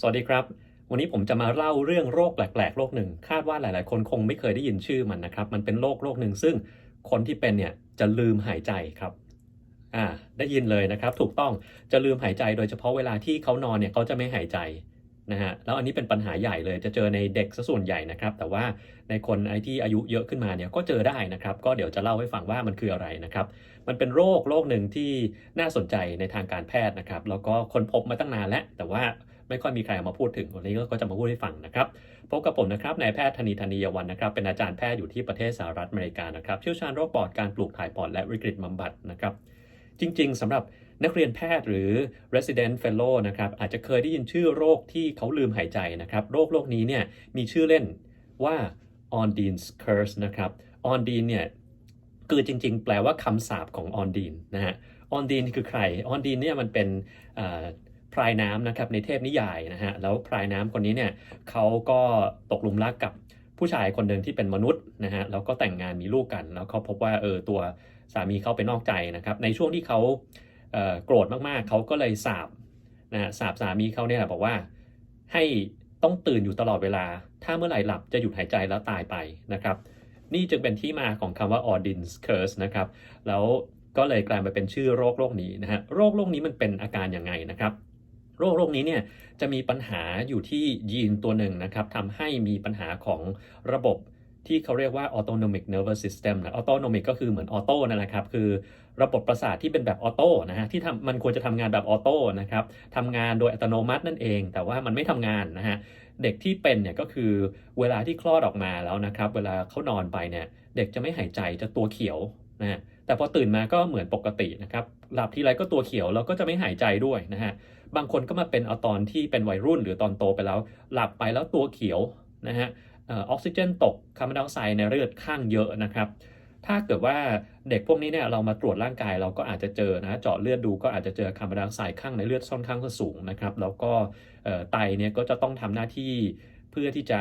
สวัสดีครับ วันนี้ผมจะมาเล่าเรื่องโรคแปลกๆ โรคหนึ่ง คาดว่าหลายๆ คนคงไม่เคยได้ยินชื่อมันนะครับ มันเป็นโรคโรคหนึ่งซึ่งคนที่เป็นเนี่ยจะลืมหายใจครับอ่าได้ยินเลยนะครับ ถูกต้องจะลืมหายใจโดยเฉพาะเวลาที่เขานอนเนี่ยเขาจะไม่หายใจนะฮะแล้วอันนี้เป็นปัญหาใหญ่เลยจะเจอในเด็กซะส่วนใหญ่นะครับ แต่ว่าในคนไอที่อายุเยอะขึ้นมาเนี่ยก็เจอได้นะครับ ก็เดี๋ยวจะเล่าให้ฟังว่ามันคืออะไรนะครับ มันเป็นโรคโรคหนึ่งที่น่าสนใจในทางการแพทย์นะครับ แล้วก็คนพบมาตั้งนานแล้วแต่ว่า ไม่ค่อยมีใครเอามาพูดถึงวันนี้ก็จะมาพูดให้ฟังนะครับพบกับผมนะครับนายแพทย์ธนีธนียวันนะครับ เป็นอาจารย์แพทย์อยู่ที่ประเทศสหรัฐอเมริกานะครับเชี่ยวชาญโรคปอดการปลูกถ่ายปอดและวิกฤตบำบัดนะครับ จริง ๆสำหรับนักเรียนแพทย์หรือ resident fellow นะครับอาจจะเคยได้ยินชื่อโรคที่เขาลืมหายใจนะครับโรคโรคนี้เนี่ยมีชื่อเล่นว่า Ondine's curse นะครับ Ondine เนี่ยคือจริง ๆ แปลว่าคำสาปของ Ondine นะฮะ Ondine คือใคร Ondine เนี่ยมันเป็น พรายน้ำนะครับในเทพนิยายนะฮะแล้วพรายน้ำคนนี้เนี่ยเขาก็ตกหลุมรักกับผู้ชายคนหนึ่งที่เป็นมนุษย์นะฮะแล้วก็แต่งงานมีลูกกัน แล้วเขาพบว่าเออตัวสามีเขาไปนอกใจนะครับในช่วงที่เขาเโกรธมากๆเขาก็เลยสาบนะสาบสามีเขาเนี่ยแหละบอกว่าให้ต้องตื่นอยู่ตลอดเวลา ถ้าเมื่อไหร่หลับจะหยุดหายใจแล้วตายไปนะครับนี่จึงเป็นที่มาของคำว่า Odin's Curse นะครับแล้วก็เลยกลายมาเป็นชื่อโรคโรคนี้นะฮะโรคโรคนี้มันเป็นอาการยังไงนะครับ โรคโรคนี้เนี่ยจะมีปัญหาอยู่ที่ยีนตัวหนึ่งนะครับทำให้มีปัญหาของระบบที่เขาเรียกว่า autonomic nervous system นะ autonomic ก็คือเหมือนออโต้นั่นแหละครับ คือระบบประสาทที่เป็นแบบออโต้นะฮะ ที่ทำมันควรจะทำงานแบบออโต้นะครับทำงานโดยอัตโนมัตินั่นเอง แต่ว่ามันไม่ทำงานนะฮะ เด็กที่เป็นเนี่ยก็คือเวลาที่คลอดออกมาแล้วนะครับ เวลาเขานอนไปเนี่ย เด็กจะไม่หายใจ จะตัวเขียวนะฮะแต่พอตื่นมาก็เหมือนปกตินะครับ หลับทีไรก็ตัวเขียวแล้วก็จะไม่หายใจด้วยนะฮะ บางคนก็มาเป็นเอาตอนที่เป็นวัยรุ่นหรือตอนโตไปแล้ว หลับไปแล้วตัวเขียวนะฮะออกซิเจนตกคาร์บอนไดออกไซด์ในเลือดข้างเยอะนะครับ ถ้าเกิดว่าเด็กพวกนี้เนี่ยเรามาตรวจร่างกายเราก็อาจจะเจอนะเจาะเลือดดูก็อาจจะเจอคาร์บอนไดออกไซด์ข้างในเลือดค่อนข้างสูงนะครับ แล้วก็ไตเนี่ยก็จะต้องทำหน้าที่เพื่อที่จะ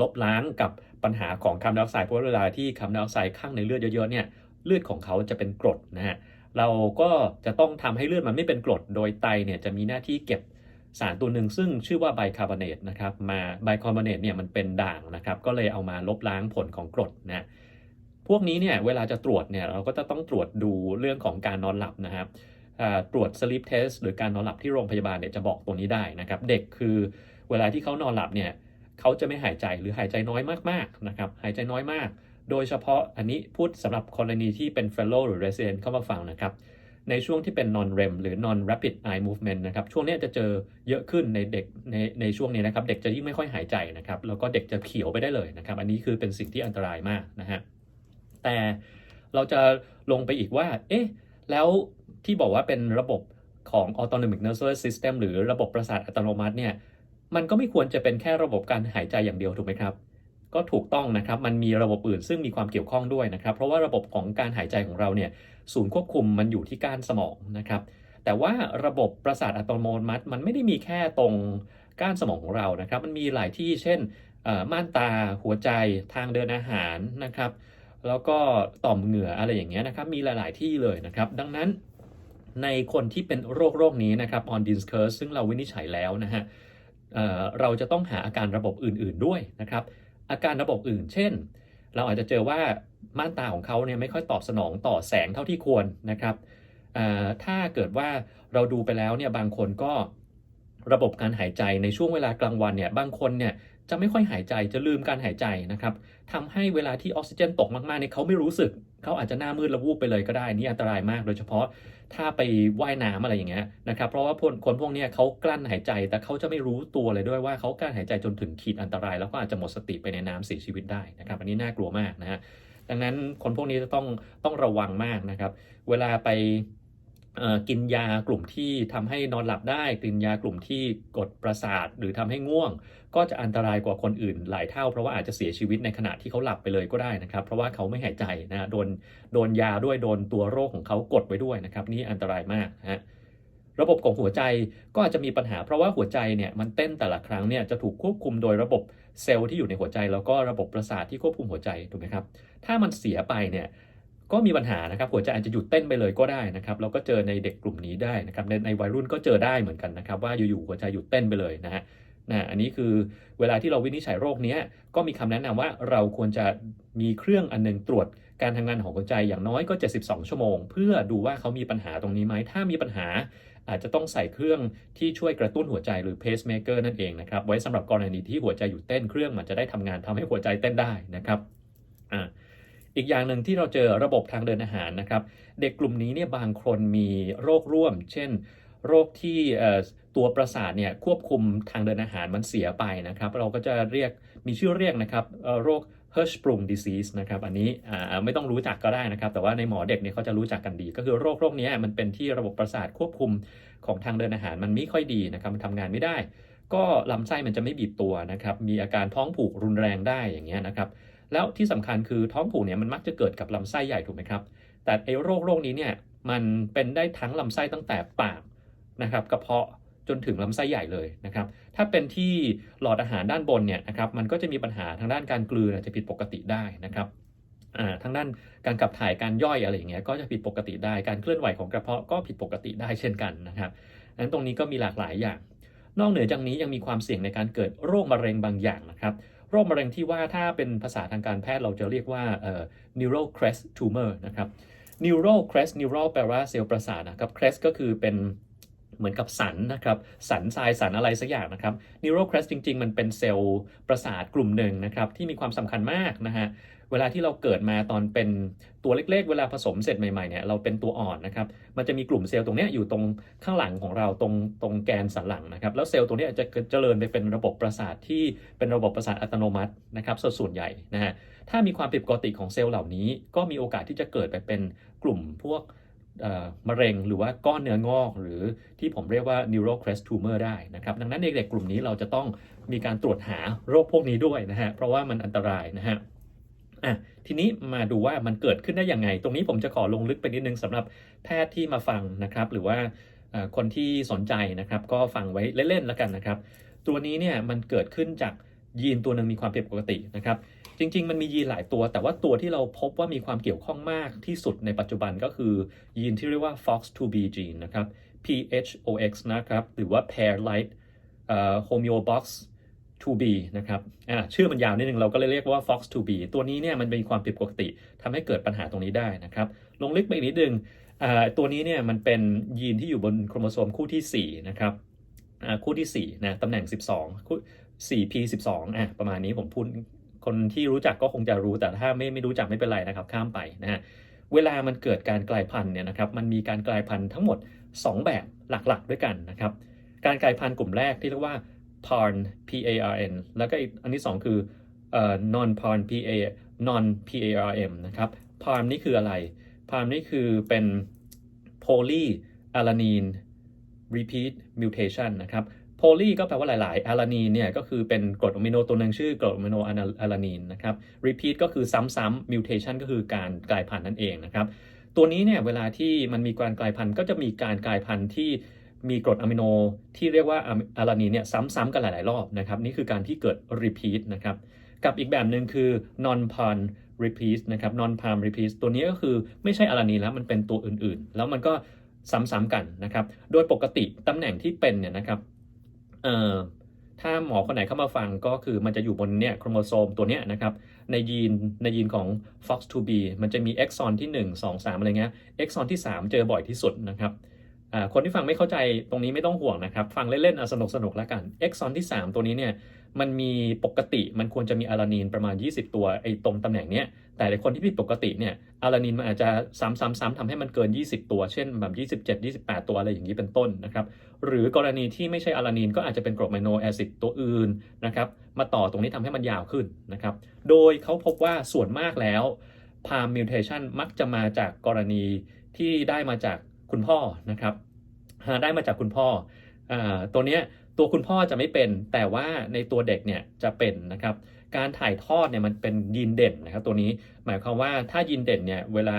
ลบล้างกับปัญหาของคาร์บอนไดออกไซด์เพราะเวลาที่คาร์บอนไดออกไซด์ข้างในเลือดเยอะๆเนี่ยเลือดของเขาจะเป็นกรดนะฮะ เราก็จะต้องทำให้เลือดมันไม่เป็นกรด โดยไตเนี่ยจะมีหน้าที่เก็บสารตัวหนึ่งซึ่งชื่อว่าไบคาร์บอเนตนะครับ มาไบคาร์บอเนตเนี่ยมันเป็นด่างนะครับ ก็เลยเอามาลบล้างผลของกรดนะพวกนี้เนี่ยเวลาจะตรวจเนี่ยเราก็จะต้องตรวจดูเรื่องของการนอนหลับนะครับตรวจ sleep test หรือการนอนหลับที่โรงพยาบาลเนี่ยจะบอกตัวนี้ได้นะครับ เด็กคือเวลาที่เขานอนหลับเนี่ยเขาจะไม่หายใจหรือหายใจน้อยมากๆนะครับ หายใจน้อยมาก โดยเฉพาะอันนี้พูดสำหรับกรณีที่เป็น fellow หรือ resident เข้ามาฟังนะครับ ในช่วงที่เป็น non REM หรือ non rapid eye movement นะครับ ช่วงนี้จะเจอเยอะขึ้นในเด็กในในช่วงนี้นะครับ เด็กจะยิ่งไม่ค่อยหายใจนะครับ แล้วก็เด็กจะเขียวไปได้เลยนะครับ อันนี้คือเป็นสิ่งที่อันตรายมากนะฮะ แต่เราจะลงไปอีกว่า เอ๊ะ แล้วที่บอกว่าเป็นระบบของ autonomic nervous system หรือระบบประสาทอัตโนมัติเนี่ย มันก็ไม่ควรจะเป็นแค่ระบบการหายใจอย่างเดียวถูกไหมครับ ก็ถูกต้องนะครับมันมีระบบอื่นซึ่งมีความเกี่ยวข้องด้วยนะครับ เพราะว่าระบบของการหายใจของเราเนี่ยศูนย์ควบคุมมันอยู่ที่ก้านสมองนะครับ แต่ว่าระบบประสาทอัตโนมัติ มันไม่ได้มีแค่ตรงก้านสมองของเรานะครับ มันมีหลายที่เช่นม่านตาหัวใจทางเดินอาหารนะครับ แล้วก็ต่อมเหงื่ออะไรอย่างเงี้ยนะครับ มีหลาย ๆ ที่เลยนะครับ ดังนั้นในคนที่เป็นโรคโรคนี้นะครับ Ondine's curse ซึ่งเราวินิจฉัยแล้วนะฮะเเราจะต้องหาอาการระบบอื่น ๆ ด้วยนะครับ อาการระบบอื่น เช่น เราอาจจะเจอว่าม่านตาของเขาเนี่ยไม่ค่อยตอบสนองต่อแสงเท่าที่ควรนะครับถ้าเกิดว่าเราดูไปแล้วเนี่ยบางคนก็ระบบการหายใจในช่วงเวลากลางวันเนี่ยบางคนเนี่ยจะไม่ค่อยหายใจจะลืมการหายใจนะครับทำให้เวลาที่ออกซิเจนตกมากๆเนี่ยเขาไม่รู้สึก เขาอาจจะหน้ามืดระวูบไปเลยก็ได้นี่อันตรายมาก โดยเฉพาะถ้าไปว่ายน้ำอะไรอย่างเงี้ยนะครับเพราะว่าคนคนพวกนี้เขากลั้นหายใจแต่เขาจะไม่รู้ตัวเลยด้วยว่าเขากลั้นหายใจจนถึงขีดอันตราย แล้วก็อาจจะหมดสติไปในน้ำเสียชีวิตได้นะครับอันนี้น่ากลัวมากนะฮะดังนั้นคนพวกนี้จะต้องต้องระวังมากนะครับ เวลาไป กินยากลุ่มที่ทำให้นอนหลับได้ กินยากลุ่มที่กดประสาทหรือทำให้ง่วง ก็จะอันตรายกว่าคนอื่นหลายเท่า เพราะว่าอาจจะเสียชีวิตในขณะที่เขาหลับไปเลยก็ได้นะครับ เพราะว่าเขาไม่หายใจนะโดนโดนยาด้วยโดนตัวโรคของเขากดไว้ด้วยนะครับ นี่อันตรายมากนะฮะระบบของหัวใจก็อาจจะมีปัญหา เพราะว่าหัวใจเนี่ยมันเต้นแต่ละครั้งเนี่ยจะถูกควบคุมโดยระบบเซลล์ที่อยู่ในหัวใจ แล้วก็ระบบประสาทที่ควบคุมหัวใจถูกไหมครับถ้ามันเสียไปเนี่ย ก็มีปัญหานะครับหัวใจอาจจะหยุดเต้นไปเลยก็ได้นะครับเราก็เจอในเด็กกลุ่มนี้ได้นะครับในในวัยรุ่นก็เจอได้เหมือนกันนะครับ ว่าอยู่ๆหัวใจหยุดเต้นไปเลยนะฮะนะอันนี้คือเวลาที่เราวินิจฉัยโรคนี้ก็มีคำแนะนำว่าเราควรจะมีเครื่องอันหนึงตรวจการทำงานของหัวใจอย่างน้อยก็ 72 ชั่วโมง เพื่อดูว่าเขามีปัญหาตรงนี้ไหมถ้ามีปัญหาอาจจะต้องใส่เครื่องที่ช่วยกระตุ้นหัวใจหรือ pacemaker นั่นเองนะครับไว้สำหรับกรณีที่หัวใจหยุดเต้นเครื่องมันจะได้ทำงานทำให้หัวใจเต้นได้นะครับอ่า อีกอย่างหนึ่งที่เราเจอระบบทางเดินอาหารนะครับ เด็กกลุ่มนี้เนี่ยบางคนมีโรคร่วม เช่น โรคที่ตัวประสาทเนี่ยควบคุมทางเดินอาหารมันเสียไปนะครับ เราก็จะเรียกมีชื่อเรียกนะครับโรค Hirschsprung disease นะครับ อันนี้ไม่ต้องรู้จักก็ได้นะครับ แต่ว่าในหมอเด็กเนี่ยเขาจะรู้จักกันดี ก็คือโรคโรคเนี้ยมันเป็นที่ระบบประสาทควบคุมของทางเดินอาหารมันไม่ค่อยดีนะครับ มันทำงานไม่ได้ ก็ลำไส้มันจะไม่บีบตัวนะครับ มีอาการท้องผูกรุนแรงได้อย่างเงี้ยนะครับ แล้วที่สำคัญคือท้องผูกเนี่ยมันมักจะเกิดกับลำไส้ใหญ่ถูกไหมครับ แต่ไอ้โรคโรคนี้เนี่ยมันเป็นได้ทั้งลำไส้ตั้งแต่ปากนะครับกระเพาะจนถึงลำไส้ใหญ่เลยนะครับ ถ้าเป็นที่หลอดอาหารด้านบนเนี่ยนะครับ มันก็จะมีปัญหาทางด้านการกลืนจะผิดปกติได้นะครับอ่าทางด้านการขับถ่ายการย่อยอะไรอย่างเงี้ยก็จะผิดปกติได้ การเคลื่อนไหวของกระเพาะก็ผิดปกติได้เช่นกันนะครับดังนั้นตรงนี้ก็มีหลากหลายอย่าง นอกเหนือจากนี้ยังมีความเสี่ยงในการเกิดโรคมะเร็งบางอย่างนะครับ โรคมะเร็งที่ว่าถ้าเป็นภาษาทางการแพทย์เราจะเรียกว่าเอ่อ neural crest tumor นะครับ neural crest neural แปลว่าเซลล์ประสาทนะครับ crest ก็คือเป็นเหมือนกับสันนะครับสันทรายสันอะไรสักอย่างนะครับ neural crest จริง ๆ มันเป็นเซลล์ประสาทกลุ่มหนึ่งนะครับที่มีความสำคัญมากนะฮะ เวลาที่เราเกิดมาตอนเป็นตัวเล็กๆ เวลาผสมเสร็จใหม่ๆเนี่ยเราเป็นตัวอ่อนนะครับ มันจะมีกลุ่มเซลล์ตรงนี้อยู่ตรงข้างหลังของเราตรงตรงแกนสันหลังนะครับ แล้วเซลล์ตัวเนี้จะเจริญไปเป็นระบบประสาทที่เป็นระบบประสาทอัตโนมัตินะครับส่วนส่วนใหญ่นะฮะ ถ้ามีความผิดปกติของเซลล์เหล่านี้ ก็มีโอกาสที่จะเกิดไปเป็นกลุ่มพวกมะเร็งหรือว่าก้อนเนื้องอก หรือที่ผมเรียกว่า neural crest tumor ได้นะครับ ดังนั้นเด็กๆกลุ่มนี้เราจะต้องมีการตรวจหาโรคพวกนี้ด้วยนะฮะ เพราะว่ามันอันตรายนะฮะ อะทีนี้มาดูว่ามันเกิดขึ้นได้ยังไง ตรงนี้ผมจะขอลงลึกไปนิดนึงสำหรับแพทย์ที่มาฟังนะครับ หรือว่าคนที่สนใจนะครับ ก็ฟังไว้เล่นๆแล้วกันนะครับ ตัวนี้เนี่ยมันเกิดขึ้นจากยีนตัวหนึ่งมีความผิดปกตินะครับ จริง ๆ มันมียีนหลายตัว แต่ว่าตัวที่เราพบว่ามีความเกี่ยวข้องมากที่สุดในปัจจุบันก็คือ ยีนที่เรียกว่า FOX2B gene นะครับ PHOX นะครับ หรือว่า pair light homeobox 2B นะครับอ่าชื่อมันยาวนิดนึงเราก็เลยเรียกว่า Fox 2B ตัวนี้เนี่ยมันมีความผิดปกติทำให้เกิดปัญหาตรงนี้ได้นะครับลงลึกไปอีกนิดนึงอ่าตัวนี้เนี่ยมันเป็นยีนที่อยู่บนโครโมโซมคู่ที่4นะครับอ่าคู่ที่4นะตำแหน่ง 12คู่ 4p12 อะประมาณนี้ผมพูดคนที่รู้จักก็คงจะรู้แต่ถ้าไม่ไม่รู้จักไม่เป็นไรนะครับข้ามไปนะฮะเวลามันเกิดการกลายพันธุ์เนี่ยนะครับมันมีการกลายพันธุ์ทั้งหมด 2 แบบหลักๆด้วยกันนะครับการกลายพันธุ์กลุ่มแรกที่เรียกว่า PARN P A R N แล้วก็อันที่2คือเอ่อ non PARN P A non P A R M นะครับ PARN นี่คืออะไร PARN นี่คือเป็น poly alanine repeat mutation นะครับ poly ก็แปลว่าหลายๆ alanine เนี่ยก็คือเป็นกรดอะมิโนตัวหนึ่งชื่อกรดอะมิโน alanine นะครับ repeat ก็คือซ้ำๆ mutation ก็คือการกลายพันธุ์นั่นเองนะครับ ตัวนี้เนี่ยเวลาที่มันมีการกลายพันธุ์ก็จะมีการกลายพันธุ์ที่ มีกรดอะมิโนที่เรียกว่าอะลานีนเนี่ยซ้ำๆกันหลาย ๆ รอบนะครับนี่คือการที่เกิด repeat นะครับกับอีกแบบหนึ่งคือ non pan repeat นะครับ non pan repeat ตัวนี้ก็คือไม่ใช่อะลานีนแล้วมันเป็นตัวอื่นๆ แล้วมันก็ซ้ำๆกันนะครับ โดยปกติตำแหน่งที่เป็นเนี่ยนะครับเอ่อถ้าหมอคนไหนเข้ามาฟังก็คือมันจะอยู่บนเนี่ยโครโมโซมตัวเนี้ยนะครับในยีนในยีนของ FOX2B มันจะมีเอ็กซอนที่ 1 2 3 อะไรเงี้ยเอ็กซอนที่ 3 เจอบ่อยที่สุดนะครับ คนที่ฟังไม่เข้าใจตรงนี้ไม่ต้องห่วงนะครับ ฟังเล่นๆสนุกสนุกๆแล้วกันเอ็กซอนที่ 3 ตัวนี้เนี่ยมันมีปกติมันควรจะมีอะลานีนประมาณ 20 ตัวไอ้ตรงตำแหน่งเนี้ยแต่ในคนที่ผิดปกติเนี่ยอะลานีนมันอาจจะซ้ำๆๆทำให้มันเกิน 20 ตัว เช่นแบบ27 28 ตัวอะไรอย่างนี้เป็นต้นนะครับหรือกรณีที่ไม่ใช่อะลานีนก็อาจจะเป็นกรดอะมิโนแอซิดตัวอื่นนะครับมาต่อตรงนี้ทำให้มันยาวขึ้นนะครับโดยเขาพบว่าส่วนมากแล้ว palm mutation มักจะมาจากกรณีที่ได้มาจากคุณพ่อนะครับ ได้มาจากคุณพ่ออตัวเนี้ยตัวคุณพ่อจะไม่เป็น แต่ว่าในตัวเด็กเนี่ยจะเป็นนะครับ การถ่ายทอดเนี่ยมันเป็นยีนเด่นนะครับ ตัวนี้หมายความว่าถ้ายีนเด่นเนี่ยเวลา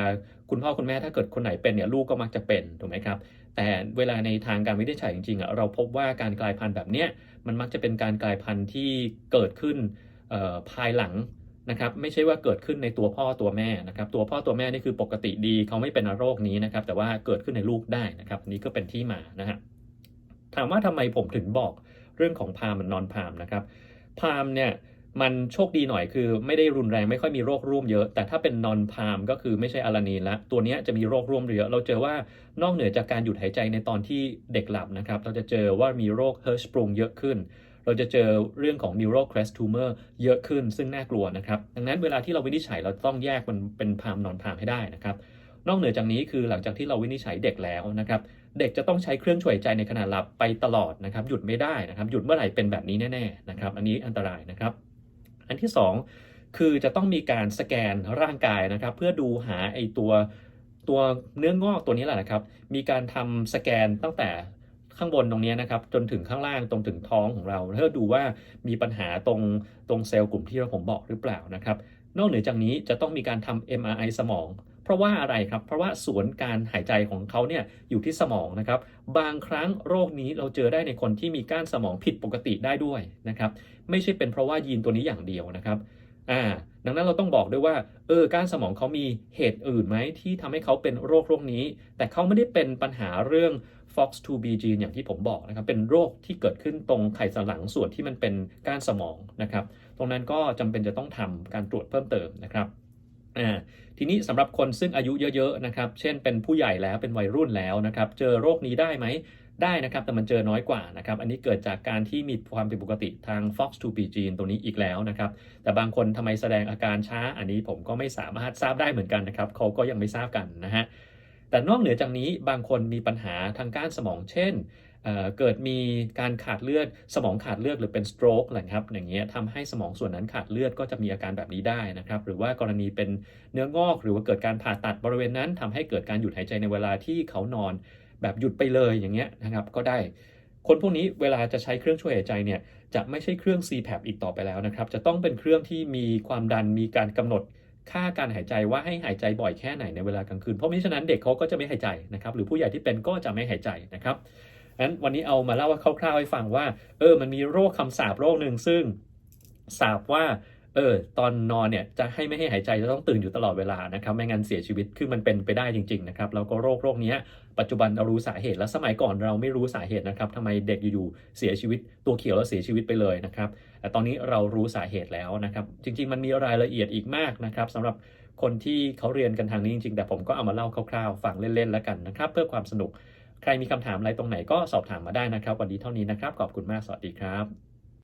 คุณพ่อคุณแม่ถ้าเกิดคนไหนเป็นเนี่ยลูกก็มักจะเป็นถูกไหมครับ แต่เวลาในทางการวินิจฉัยจริงๆอะเราพบว่าการกลายพันธุ์แบบเนี้ยมันมักจะเป็นการกลายพันธุ์ที่เกิดขึ้นภายหลัง นะครับไม่ใช่ว่าเกิดขึ้นในตัวพ่อตัวแม่นะครับตัวพ่อตัวแม่นี่คือปกติดีเขาไม่เป็นโรคนี้นะครับแต่ว่าเกิดขึ้นในลูกได้นะครับนี้ก็เป็นที่มานะฮะถามว่าทำไมผมถึงบอกเรื่องของพามันนอนพามนะครับพามเนี่ยมันโชคดีหน่อยคือไม่ได้รุนแรงไม่ค่อยมีโรคร่วมเยอะ แต่ถ้าเป็นนอนพามก็คือไม่ใช่อาลานีนละตัวนี้จะมีโรคร่วมเยอะเราเจอว่านอกเหนือจากการหยุดหายใจในตอนที่เด็กหลับนะครับเราจะเจอว่ามีโรคเฮิร์ชปรุงเยอะขึ้น เราจะเจอเรื่องของ neural crest tumor เยอะขึ้นซึ่งน่ากลัวนะครับ ดังนั้นเวลาที่เราวินิจฉัยเราต้องแยกมันเป็นพามนอนพามให้ได้นะครับ นอกเหนือจากนี้คือหลังจากที่เราวินิจฉัยเด็กแล้วนะครับ เด็กจะต้องใช้เครื่องช่วยหายใจในขณะหลับไปตลอดนะครับ หยุดไม่ได้นะครับ หยุดเมื่อไหร่เป็นแบบนี้แน่ๆนะครับ อันนี้อันตรายนะครับ อันที่สองคือจะต้องมีการสแกนร่างกายนะครับ เพื่อดูหาไอตัวตัวเนื้องอกตัวนี้แหละนะครับ มีการทำสแกนตั้งแต่ ข้างบนตรงนี้นะครับจนถึงข้างล่างตรงถึงท้องของเราเพื่อดูว่ามีปัญหาตรงตรงเซลล์กลุ่มที่เราผมบอกหรือเปล่านะครับนอกเหนือจากนี้จะต้องมีการทำ MRI สมอง เพราะว่าอะไรครับ เพราะว่าสวนการหายใจของเขาเนี่ยอยู่ที่สมองนะครับ บางครั้งโรคนี้เราเจอได้ในคนที่มีก้านสมองผิดปกติได้ด้วยนะครับ ไม่ใช่เป็นเพราะว่ายีนตัวนี้อย่างเดียวนะครับ อ่าดังนั้นเราต้องบอกด้วยว่าเออก้านสมองเขามีเหตุอื่นไหมที่ทำให้เขาเป็นโรคโรคนี้ แต่เขาไม่ได้เป็นปัญหาเรื่อง Fox 2 b g อย่างที่ผมบอกนะครับ เป็นโรคที่เกิดขึ้นตรงไขสันหลังส่วนที่มันเป็นก้านสมองนะครับ ตรงนั้นก็จำเป็นจะต้องทำการตรวจเพิ่มเติมนะครับอ่าทีนี้สำหรับคนซึ่งอายุเยอะๆนะครับ เช่นเป็นผู้ใหญ่แล้วเป็นวัยรุ่นแล้วนะครับ เจอโรคนี้ได้ไหม ได้นะครับ แต่มันเจอน้อยกว่านะครับ อันนี้เกิดจากการที่มีความผิดปกติทาง FOX2B gene ตัวนี้อีกแล้วนะครับ แต่บางคนทำไมแสดงอาการช้า อันนี้ผมก็ไม่สามารถทราบได้เหมือนกันนะครับ เขาก็ยังไม่ทราบกันนะฮะ แต่นอกเหนือจากนี้บางคนมีปัญหาทางก้านสมอง เช่นเเกิดมีการขาดเลือดสมองขาดเลือดหรือเป็นสโตรกอะครับ อย่างเงี้ยทำให้สมองส่วนนั้นขาดเลือดก็จะมีอาการแบบนี้ได้นะครับ หรือว่ากรณีเป็นเนื้องอก หรือว่าเกิดการผ่าตัดบริเวณนั้นทำให้เกิดการหยุดหายใจในเวลาที่เขานอน แบบหยุดไปเลยอย่างเงี้ยนะครับก็ได้ คนพวกนี้เวลาจะใช้เครื่องช่วยหายใจเนี่ยจะไม่ใช่เครื่อง CPAP อีกต่อไปแล้วนะครับ จะต้องเป็นเครื่องที่มีความดันมีการกำหนดค่าการหายใจว่าให้หายใจบ่อยแค่ไหนในเวลากลางคืน เพราะมิฉะนั้นเด็กเขาก็จะไม่หายใจนะครับ หรือผู้ใหญ่ที่เป็นก็จะไม่หายใจนะครับงั้นวันนี้เอามาเล่าคร่าวๆให้ฟังว่า เออ มันมีโรคคำสาปโรคหนึ่งซึ่งสาบว่า เออตอนนอนเนี่ยจะให้ไม่ให้หายใจจะต้องตื่นอยู่ตลอดเวลานะครับไม่งั้นเสียชีวิตคือมันเป็นไปได้จริงๆนะครับแล้วก็โรคโรคนี้ปัจจุบันเรารู้สาเหตุและสมัยก่อนเราไม่รู้สาเหตุนะครับทำไมเด็กอยู่ๆเสียชีวิตตัวเขียวแล้วเสียชีวิตไปเลยนะครับแต่ตอนนี้เรารู้สาเหตุแล้วนะครับ จริง ๆ มันมีรายละเอียดอีกมากนะครับสำหรับคนที่เขาเรียนกันทางนี้จริง ๆ แต่ผมก็เอามาเล่าคร่าวๆฟังเล่นๆแล้วกันนะครับ เพื่อความสนุก ใครมีคำถามอะไรตรงไหนก็สอบถามมาได้นะครับ วันนี้เท่านี้นะครับขอบคุณมากสวัสดีครับ